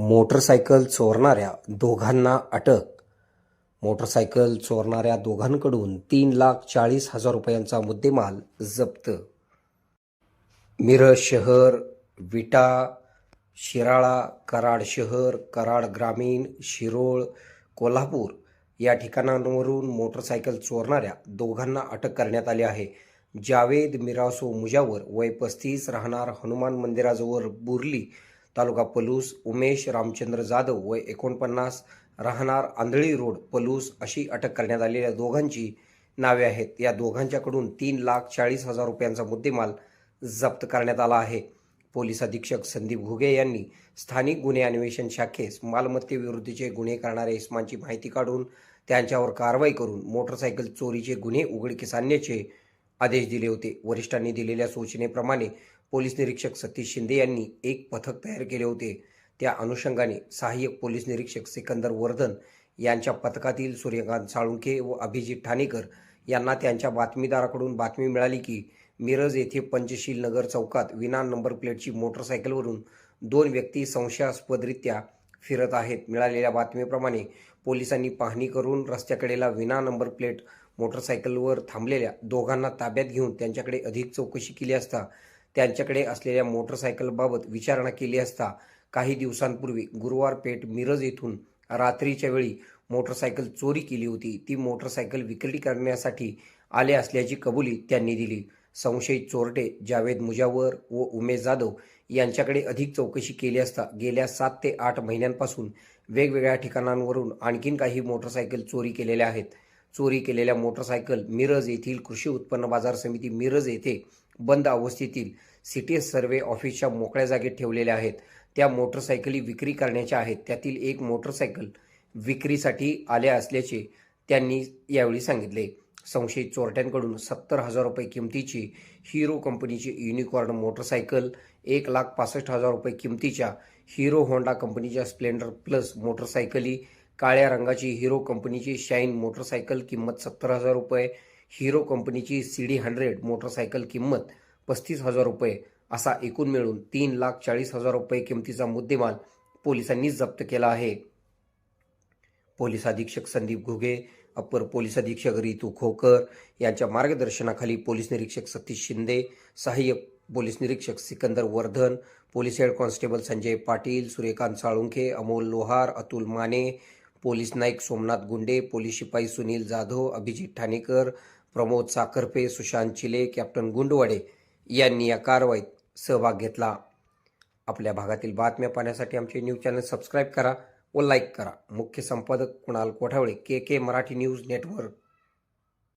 motorcycle चोरणाऱ्या दोघांना अटक. Motorcycle चोरणाऱ्या दोघांकडून तीन लाख चाळीस हजार रुपयांचा मुद्देमाल जप्त. मिरज शहर विटा शिराळा कराड शहर कराड ग्रामीण शिरोळ कोल्हापूर या ठिकाणांवरून मोटरसायकल चोरणाऱ्या दोघांना अटक करण्यात आली आहे. जावेद मिरासो मुजावर वय पस्तीस राहणार हनुमान मंदिराजवळ बुर्ली तालुका पलूस उमेश रामचंद्र जाधव वय एकोणपन्नास राहणार आंधळी रोड पलूस अशी अटक करण्यात आलेल्या दोघांची नावे आहेत. या दोघांच्याकडून तीन लाख चाळीस हजार रुपयांचा मुद्देमाल जप्त करण्यात आला आहे. पोलीस अधीक्षक संदीप घुगे यांनी स्थानिक गुन्हे अन्वेषण शाखेस मालमत्तेविरुद्धचे गुन्हे करणाऱ्या इस्मांची माहिती काढून त्यांच्यावर कारवाई करून मोटरसायकल चोरीचे गुन्हे उघडकीस आणण्याचे आदेश दिले होते. वरिष्ठांनी दिलेल्या सूचनेप्रमाणे पोलीस निरीक्षक सतीश शिंदे यांनी एक पथक तयार केले होते. त्या अनुषंगाने सहाय्यक पोलीस निरीक्षक सिकंदर वर्धन यांच्या पथकातील सूर्यकांत साळुंखे व अभिजित ठाणेकर यांना त्यांच्या बातमीदाराकडून बातमी मिळाली की मिरज येथे पंचशील नगर चौकात विना नंबर प्लेटची मोटरसायकलवरून दोन व्यक्ती संशयास्पदरित्या फिरत आहेत. मिळालेल्या बातमीप्रमाणे पोलिसांनी पाहणी करून रस्त्याकडेला विना नंबर प्लेट मोटरसायकलवर थांबलेल्या दोघांना ताब्यात घेऊन त्यांच्याकडे अधिक चौकशी केली असता त्यांच्याकडे असलेल्या मोटरसायकलबाबत विचारणा केली असता काही दिवसांपूर्वी गुरुवार पेठ मिरज येथून रात्रीच्या वेळी मोटरसायकल चोरी केली होती. ती मोटरसायकल विक्री करण्यासाठी आले असल्याची कबुली त्यांनी दिली. संशयित चोरटे जावेद मुजावर व उमेश जाधव यांच्याकडे अधिक चौकशी केली असता गेल्या सात ते आठ महिन्यांपासून वेगवेगळ्या ठिकाणांवरून आणखीन काही मोटरसायकल चोरी केलेल्या आहेत. चोरी केलेल्या मोटरसायकल मिरज येथील कृषी उत्पन्न बाजार समिती मिरज येथे बंद अवस्थेतील सिटी सर्वे ऑफिसच्या मोकळ्या जागेत ठेवलेल्या आहेत. त्या मोटरसायकली विक्री करण्याच्या आहेत. त्यातील एक मोटरसायकल विक्रीसाठी आल्या असल्याचे त्यांनी यावेळी सांगितले. संशयित चोरट्यांकडून सत्तर हजार रुपये किमतीची हिरो कंपनीची युनिकॉर्न मोटरसायकल एक लाख पासष्ट हजार रुपये किमतीच्या हिरो होंडा कंपनीच्या स्प्लेंडर प्लस मोटरसायकली काळ्या रंगाची हिरो कंपनीची शाईन मोटरसायकल किंमत सत्तर हजार रुपये हिरो कंपनीची सी डी हंड्रेड मोटरसायकल किंमत पस्तीस हजार रुपये असा एकूण मिळून तीन लाख चाळीस हजार रुपये किमतीचा मुद्देमाल पोलिसांनी जप्त केला आहे. पोलीस अधीक्षक संदीप घुगे अपर पोलीस अधीक्षक रितू खोकर यांच्या मार्गदर्शनाखाली पोलीस निरीक्षक सतीश शिंदे सहाय्यक पोलीस निरीक्षक Sikandar Vardhan police head constable Sanjay Patil Suryakant Salunkhe Amol Lohar Atul Mane police Naik Somnath Gunde police शिपाई सुनील जाधव अभिजित ठाणेकर प्रमोद साखरपे सुशांत चिले कॅप्टन गुंडवाडे यांनी या कारवाईत सहभाग घेतला. आपल्या भागातील बातम्या पाहण्यासाठी आमचे न्यूज चॅनल सबस्क्राईब करा व लाईक करा. मुख्य संपादक Kunal Kothavale K K Marathi news network.